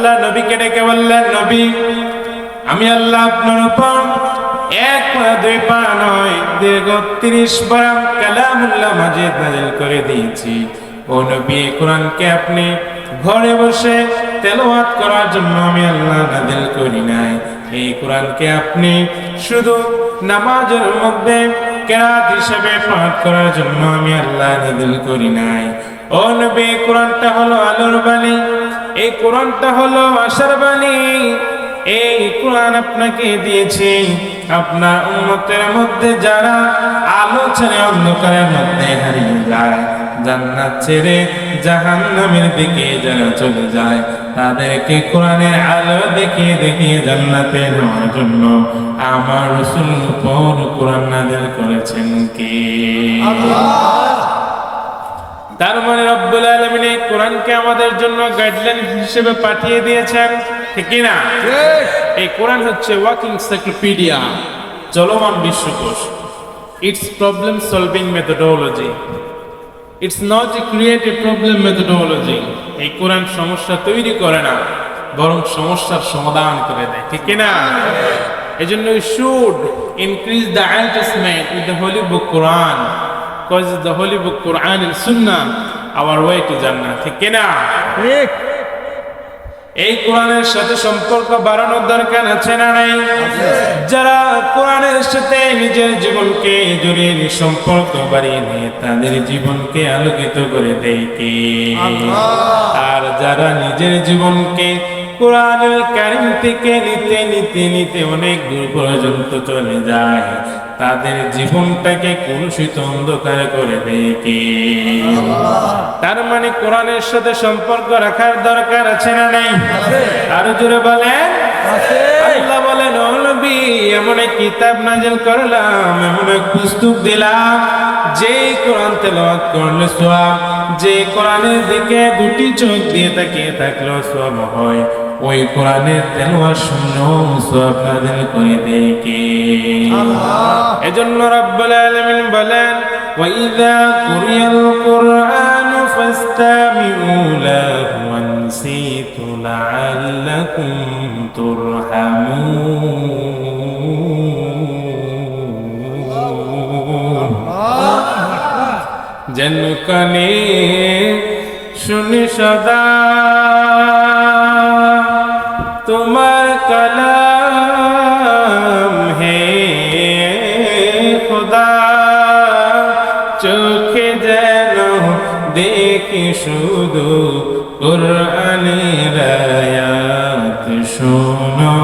আল্লাহ নবীকে ডেকে বললেন, নবী, আমি আল্লাহ আপনার উপর এক পা, দুই পা নয়, দীর্ঘ তিরিশ বার কালামুল্লাহ মাজিদ নাজিল করে দিয়েছি। ও নবী, কোরআনকে আপনি ঘরে বসে তেলাওয়াত করার জন্য আমি আল্লাহ নাজিল করি নাই। এই কোরআনকে আপনি শুধু নামাজের মধ্যে কেরাত হিসেবে পাঠ করার জন্য আমি আল্লাহ নাজিল করি নাই। ও নবী, কোরআনটা হলো আলোর বাণী। এই কোরআনটা হলো আশার বাণী। এই কোরআন আপনাকে দিয়েছি আপনার উন্মতের মধ্যে যারা আলো ছেড়ে অন্ধকারের মধ্যে হারিয়ে যায়, জান্নাত ছেড়ে জাহান্নামের দিকে যারা চলে যায়, তাদেরকে কোরআনের আলো দেখিয়ে দেখিয়ে জান্নাতে নেওয়ার জন্য আমার রসুল পর কোরআন নাজিল করেছেন কে? তার মানে রব্বুল আলমিন এই কোরআনকে আমাদের জন্য গাইডলাইন হিসেবে পাঠিয়ে দিয়েছেন ঠিক না এই কোরআন হচ্ছে ওয়াকিং সাইক্লোপিডিয়া চলমান বিশ্বকোষ। It's problem solving methodology it's not a creative problem methodology এই কোরআন সমস্যা তৈরি করে না বরং সমস্যার সমাধান করে দেয় ঠিক না এই জন্য should increase the attachment with the holy book Quran cause the holy book Quran in Sunnah our way to Jannah ঠিক কি না? ঠিক। এই কোরআনের সাথে সম্পর্ক বাড়ানোর দরকার আছে না নাই? যারা কোরআনের সাথে নিজের জীবনকে জড়িয়ে সম্পর্ক বাড়িয়ে নিয়ে তাদের জীবনকে আলোকিত করে দেয় কে? আর যারা নিজের জীবনকে কোরআনের কারিম থেকে নিতে নিতে নিতে অনেক দূর পর্যন্ত চলে যায়। তাদের জীবনটাকে কলুষিত অন্ধকার করে দেয় কে? তার মানে কোরআনের সাথে সম্পর্ক রাখার দরকার আছে না নাই? আরও জোরে বলেন। আল্লাহ বলেন নবী এমন এক কিতাব নাজিল করলাম এমন এক পুস্তক দিলাম যে কোরআন তেলাওয়াত করলে সোয়াব যে কোরআনের দিকে দুটি চোখ দিয়ে তাকিয়ে থাকলেও সোয়াব হয়। ওই কোরআনের তেলাওয়াত শুনলেও সোয়াব নাজিল করে দেয় কে এজন্য রব্বুল আলামিন বলেন وإذا قرئ القرآن فاستمعوا له وانصتوا لعلكم ترحمون যেন কানে শুনি সদা শুধু কোরআনের আয়াত শোনো,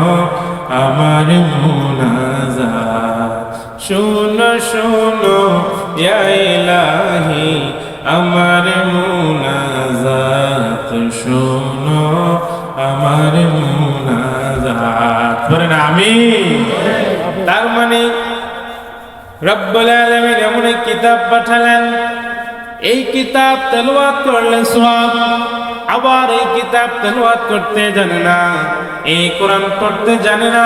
আমার মুনাজাত। শোনো শোনো, ইয়া ইলাহি, আমার মুনাজাত শোনো, আমার মুনাজাত। বলেন আমি তার মানে রব্বুল আলামিন এমন কিতাব পাঠালেন এই কিতাব তেলাওয়াত করলে সওয়াব আবার এই কিতাব তেলাওয়াত করতে জানে না এই কোরআন পড়তে জানে না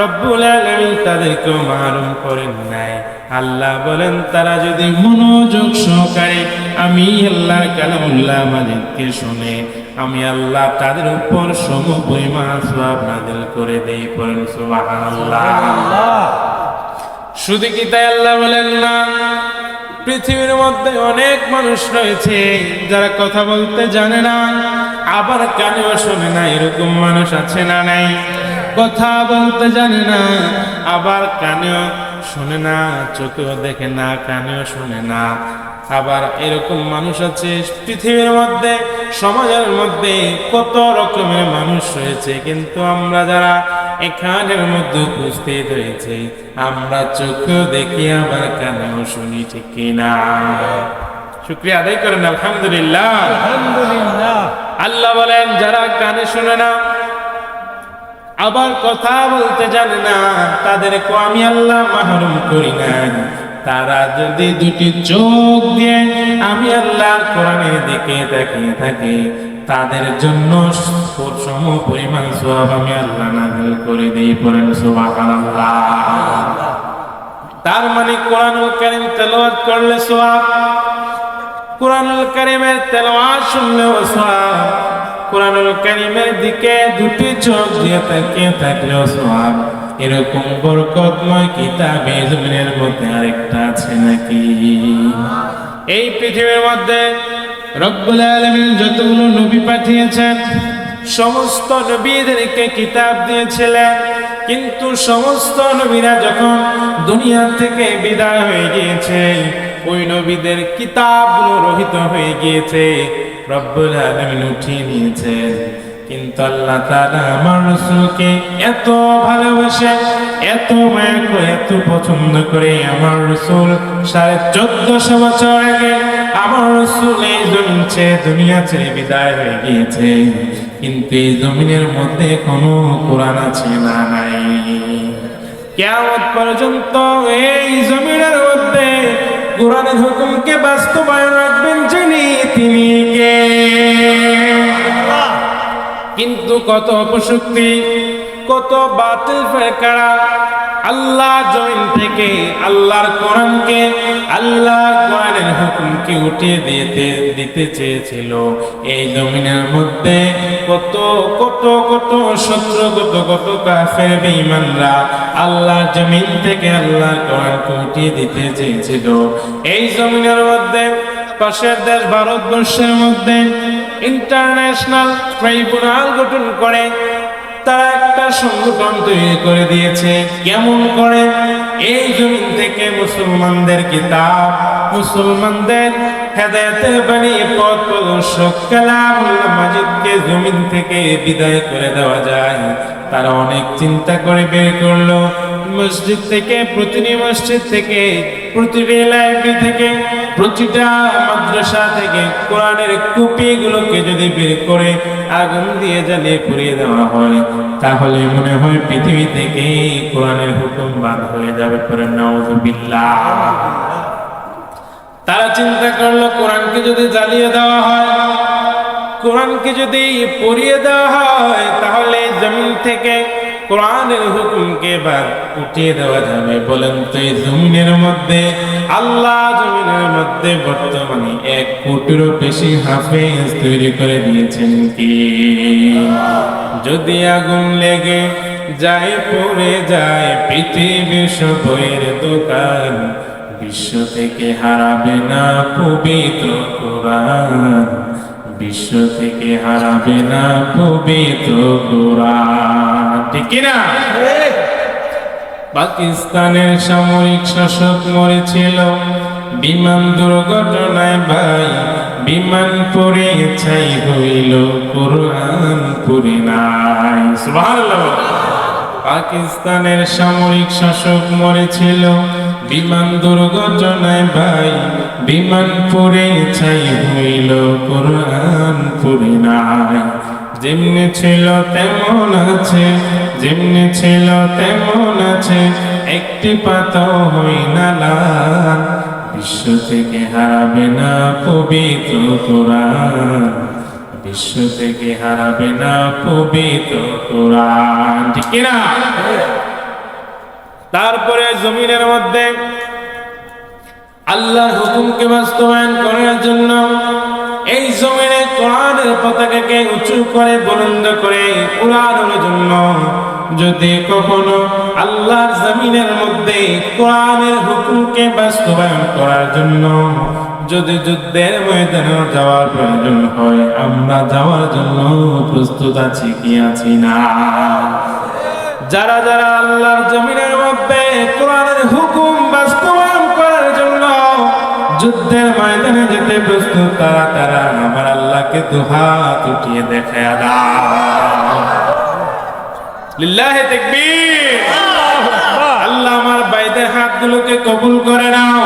রব্বুল আলামিন তাদেরকে মারুম করেন নাই। আল্লাহ বলেন তারা যদি মনোযোগ সহকারে আমি আল্লাহ কালামুল্লাহ মালিককে শুনে আমি আল্লাহ তাদের উপর সম পরিমাণ সওয়াব নাযিল করে দেই পড়েন সুবহানাল্লাহ। শুধু কি তাই আল্লাহ বলেন না? পৃথিবীর মধ্যে অনেক মানুষ রয়েছে যারা কথা বলতে জানে না, আবার কানেও শোনে না এরকম মানুষ আছে না নাই। কথা বলতে জানে না, আবার কানেও শোনে না, চোখেও দেখে না, কানেও শোনে না। আবার এরকম মানুষ আছে পৃথিবীর মধ্যে, সমাজের মধ্যে কত রকমের মানুষ রয়েছে, কিন্তু আমরা যারা এখানের মধ্যে উপস্থিত হয়েছে আমরা চোখেও দেখি আবার কানেও শুনি ঠিক কিনা? শুক্রিয়া আদায় করেন আলহামদুলিল্লাহ। আলহামদুলিল্লাহ। আল্লাহ বলেন যারা কানে শুনে না আবার কথা বলতে জানে না তাদেরকে আমি আল্লাহ মাহরুম করি না তারা যদি দুটি চোখ দিয়ে আমি আল্লাহ কোরআনের দিকে তাকিয়ে থাকে তাদের জন্য সম পরিমাণ সব আমি আল্লাহ নাজিল করে দিই পড়েন সুবহানাল্লাহ। তার মানে কোরআনুল কারীম তেলাওয়াত করলে সওয়াব, কোরআনুল কারীমের তেলাওয়াত শুনলেও সওয়াব, কোরআনুল কারিমের দিকে দুটি চোখ দিয়ে তাকিয়ে থাকলেও সওয়াব। এরকম বরকতময় কিতাব জমিনের মধ্যে আরেকটা আছে নাকি? এই পৃথিবীর মধ্যে রব্বুল আলামিন যতগুলো নবী পাঠিয়েছেন, সমস্ত নবীদেরকে কিতাব দিয়েছিলেন। কিন্তু সমস্ত নবীরা যখন দুনিয়া থেকে বিদায় হয়ে গিয়েছে, ওই নবীদের কিতাবগুলো রহিত হয়ে গিয়েছে, রব্বুল আলামিন উঠিয়ে নিয়েছেন। কিন্তু আল্লাহ তাআলা আমার এত ভালোবাসে, এত মায়া করে, এত পছন্দ করে আমার রসুল সাড়ে চোদ্দশো বছর আগে আমার রসুল এই দুনিয়া ছেড়ে বিদায় হয়ে গিয়েছে। কিন্তু এই জমিনের মধ্যে কোনো কোরআন আছে না নাই। কেমন পর্যন্ত এই জমিনের মধ্যে কোরআনের হুকুমকে বাস্তবায়ন রাখবেন যিনি, তিনি কে? কিন্তু কত অপশক্তি, কত বাতিল ফেকারা আল্লাহ জমিন থেকে আল্লাহর কোরআনকে আল্লাহ কোরআনের হুকুমকে উঠিয়ে দিতে দিতে চেয়েছিল। এই জমিনের মধ্যে কত কত কত শত্রু, কত কত কাফের, বেঈমানরা আল্লাহ জমিন থেকে আল্লাহর কোরআনকে উঠিয়ে দিতে চেয়েছিল। এই জমিনের মধ্যে, পাশের দেশ ভারতবর্ষের মধ্যে ইন্টারন্যাশনাল ট্রাইব্যুনাল গঠন করে তারা একটা সংগঠন তৈরি করে দিয়েছে। কেমন করে? এই জমিন থেকে মুসলমানদের কিতাব, মুসলমানদের পথ প্রদর্শক কালামুল্লাহ মাজিদকে জমিন থেকে বিদায় করে দেওয়া যায়। তারা অনেক চিন্তা করে বের করল। মসজিদ থেকে, প্রতিটি মসজিদ থেকে, প্রতিটি লাইব্রেরি থেকে প্রতিটা মাদ্রাসা থেকে কোরআনের কুপিগুলোকে যদি বের করে আগুন দিয়ে জ্বালিয়ে পুড়িয়ে দেওয়া হয়, তাহলে মনে হয় পৃথিবী থেকে কোরআনের হুকুম বাদ হয়ে যাবে পরে। নওয়াজুবিল্লাহ তারা চিন্তা করল, কোরআনকে যদি জ্বালিয়ে দেওয়া হয়, কোরআনকে যদি পড়িয়ে দেওয়া হয়, তাহলে জমিন থেকে কোরআনের হুকুমকে বাদ উঠিয়ে দেওয়া যাবে। বলেন তো এই জমিনের মধ্যে, আল্লাহ জমিনের মধ্যে বর্তমানে এক কোটিরও বেশি হাফেজ তৈরি করে দিয়েছেন কি? যদি আগুন লেগে যায়, পড়ে যায়, পৃথিবীর সবয়ের দোকান বিশ্ব থেকে হারাবে না পবিত্র কোরআন। বিশ্ব থেকে হারাবে না পবিত্র কোরআন। ঠিক না? পাকিস্তানের সামরিক শাসক মরেছিল। বিমান দুর্ঘটনায় ভাই বিমান পড়ে ছাই হইল কোরআন পুরে নাই পাকিস্তানের সামরিক শাসক মরেছিল। বিমান দুর্ঘটনায় ভাই বিমান পড়ে ছাই হইল কোরআন পুরে নাই। যেমনি ছিল তেমন আছে, যেমনি ছিল তেমন আছে, একটি পাতাও হই না বিশ্ব থেকে হারাবে না পবিত্র কোরআন। বিশ্ব থেকে হারাবে না পবিত্র কোরআন। ঠিক না? তারপরে জমিনের মধ্যে আল্লাহর হুকুমকে বাস্তবায়ন করার জন্য এই জমিনে কোরআনের পতাকাকে উঁচু করে বুলন্দ করে উড়ানোর জন্য যদি কখনো আল্লাহর জমিনের মধ্যে কোরআনের হুকুমকে বাস্তবায়ন করার জন্য যদি যুদ্ধের ময়দানে যাওয়ার প্রয়োজন হয়, আমরা যাওয়ার জন্য প্রস্তুত আছি কি আছি না? যারা যারা আল্লাহর জমিনের মধ্যে কোরআনের যুদ্ধের ময়দানে যেতে প্রস্তুত তারা তারা, আমার আল্লাহকে দুহাত উঠিয়ে দেখে লিল্লাহে তাকবীর। আল্লাহ আমার বাইদের হাতগুলোকে কবুল করে নাও।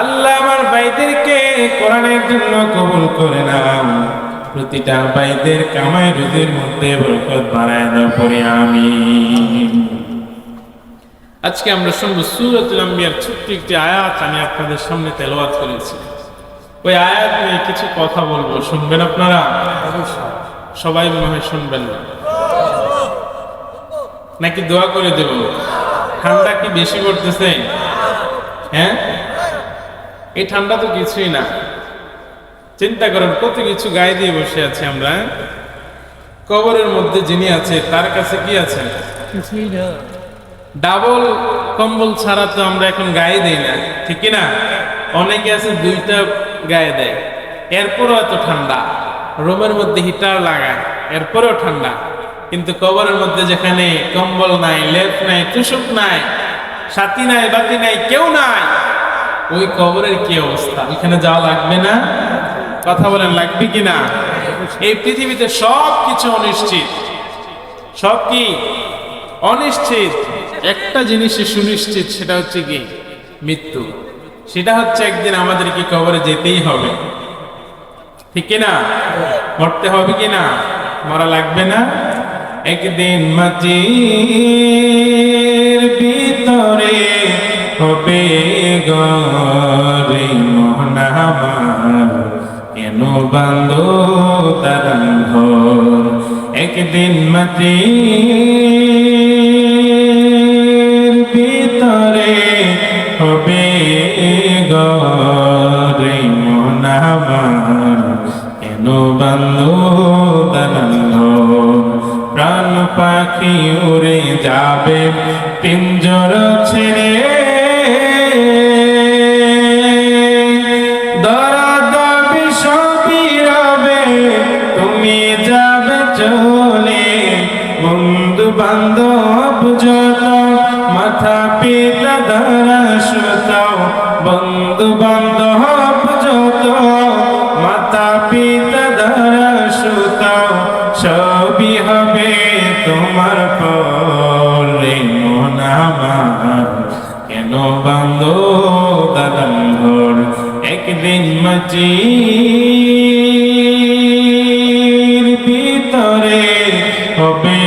আল্লাহ আমার বাইদেরকে কোরআনের জন্য কবুল করে নাও। প্রতিটা বাইদের কামাই রুজির মধ্যে বরকত বাড়ায় দাও পরে আমি আজকে আমরা শুনব সুরতুল আম্বিয়ার ছোট্ট একটি আয়াত, আমি আপনাদের সামনে তেলাওয়াত করেছি। ওই আয়াত নিয়ে কিছু কথা বলব, শুনবেন আপনারা? সবাই মনে হয় শুনবেন না। নাকি দোয়া করে দেব? ঠান্ডা কি বেশি পড়তেছে? হ্যাঁ? এই ঠান্ডা তো কিছুই না। চিন্তা করেন, কত কিছু গায়ে দিয়ে বসে আছি আমরা কবরের মধ্যে যিনি আছে, তার কাছে কি আছে? কিছুই না। ডাবল কম্বল ছাড়া তো আমরা এখন গায়ে দেই না, ঠিক না? অনেকে আছে দুইটা গায়ে দেয়, এরপরও এত ঠান্ডা। রুমের মধ্যে হিটার লাগায়, এরপরেও ঠান্ডা। কিন্তু কবরের মধ্যে যেখানে কম্বল নাই, লেপ নাই তুষক নাই সাথী নাই, বাতি নাই, কেউ নাই, ওই কবরের কি অবস্থা? এখানে যাওয়া লাগবে না? কথা বলেন, লাগবে কি না? এই পৃথিবীতে সব কিছু অনিশ্চিত। সব কি? অনিশ্চিত। একটা জিনিসে সুনিশ্চিত, সেটা হচ্ছে কি? মৃত্যু। সেটা হচ্ছে একদিন আমাদেরকে কবরে যেতেই হবে। ঠিক না মরতে হবে কি না মরা লাগবে না? একদিন মাটির ভিতরে হবে গরে কেন বান্ধ তার একদিন মাটির পাখি উড়ে যাবে, পিঞ্জর ছেড়ে। তুমি যাবে চলে। বন্ধু বান্ধব যত মাথা পিতা ধরা সুত বন্ধু বান্ধব যত, মাতা পিতা ধরা সুত হবে তোমার পরে মন আমার কেন বান্ধ দাদান ঘর একদিন মাচির ভিতরে হবে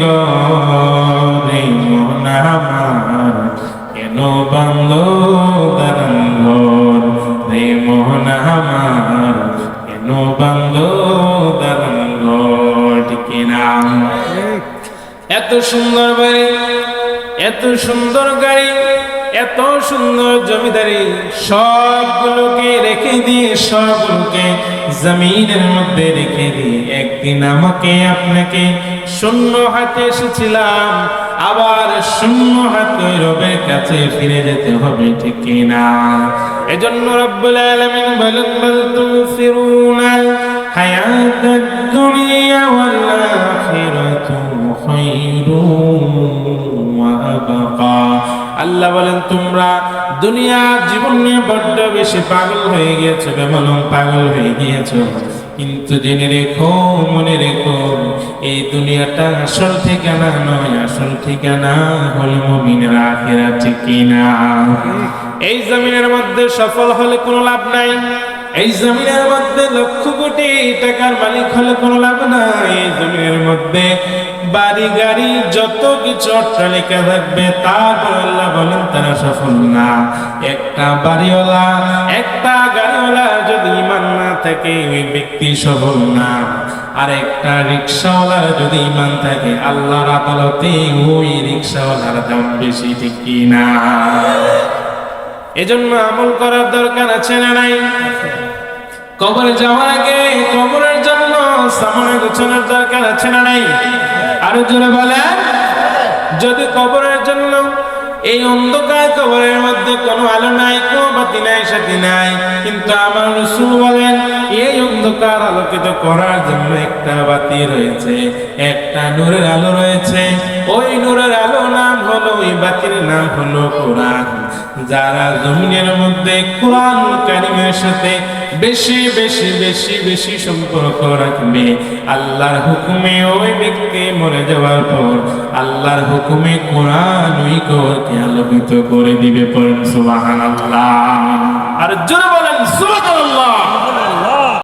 গরে মন আমার কেন বান্ধ দাদান ঘর রে মোহন আমার কেন বান্ধ এত সুন্দর বাড়ি, এত সুন্দর গাড়ি, এত সুন্দর জমিদারি, সবগুলোকে রেখে দিয়ে, সবগুলোকে জমিনের মধ্যে রেখে দিয়ে একদিন আমাকে আপনাকে শূন্য হাতে এসেছিলাম, আবার শূন্য হাতে রবের কাছে ফিরে যেতে হবে, ঠিক না এজন্য রব্বুল আলামিন বলেন, বল তুসিরুনাল হায়াতাদ দুনিয়া ওয়াল আখিরাতু। ওয়া আবকা আল্লাহ বলেন, তোমরা দুনিয়া জীবন নিয়ে বড্ড বেশি পাগল হয়ে গিয়েছো বেমলম পাগল হয়ে গিয়েছো। কিন্তু জেনে রেখো, মনে রেখো, এই দুনিয়াটা আসল ঠিকানা নয়, আসল ঠিকানা হল মুমিনের আখেরা ঠিক কিনা? এই জমিনের মধ্যে সফল হলে কোনো লাভ নাই। এই জমিনের মধ্যে লক্ষ কোটি টাকার মালিক হলে কোনো লাভ নাই। এই জমিনের মধ্যে বাড়ি, গাড়ি, যত কিছু অট্টালিকা থাকবে, তারপর আল্লাহ বলেন, তারা সফল না। একটা বাড়িওয়ালা, একটা গাড়িওয়ালা যদি ইমান না থাকে, ওই ব্যক্তি সফল না। আর একটা রিক্সাওয়ালার যদি ইমান থাকে, আল্লাহর আদালতে ওই রিক্সাওয়ালার দাম বেশি, ঠিক কি না? এজন্য আমল করার দরকার আছে না নাই? কবরে যাওয়ার আগে কবরের জন্য সামনে গোছানোর দরকার আছে না নাই? আরও জোরে বলে যদি কবরের জন্য এই অন্ধকার কবরের মধ্যে কোনো আলো নাই, কোনো বাতি নাই, সাথী নাই, কিন্তু আমার রসুল বলেন, এই অন্ধকার আলোকিত করার জন্য একটা বাতি রয়েছে, একটা নূরের আলো রয়েছে। ওই নূরের আলো নাম হলো, ওই বাতির নাম হলো কোরআন। যারা জমিনের মধ্যে কোরআন কারিমের সাথে বেশি বেশি বেশি বেশি সম্পর্ক রাখবে। আল্লাহর হুকুমে ওই ব্যক্তি মরে যাওয়ার পর আল্লাহর হুকুমে কোরআন আলোকিত করে দিবে পড়েন আল্লাহ আর জোরে বলেন, সুবহানাল্লাহ।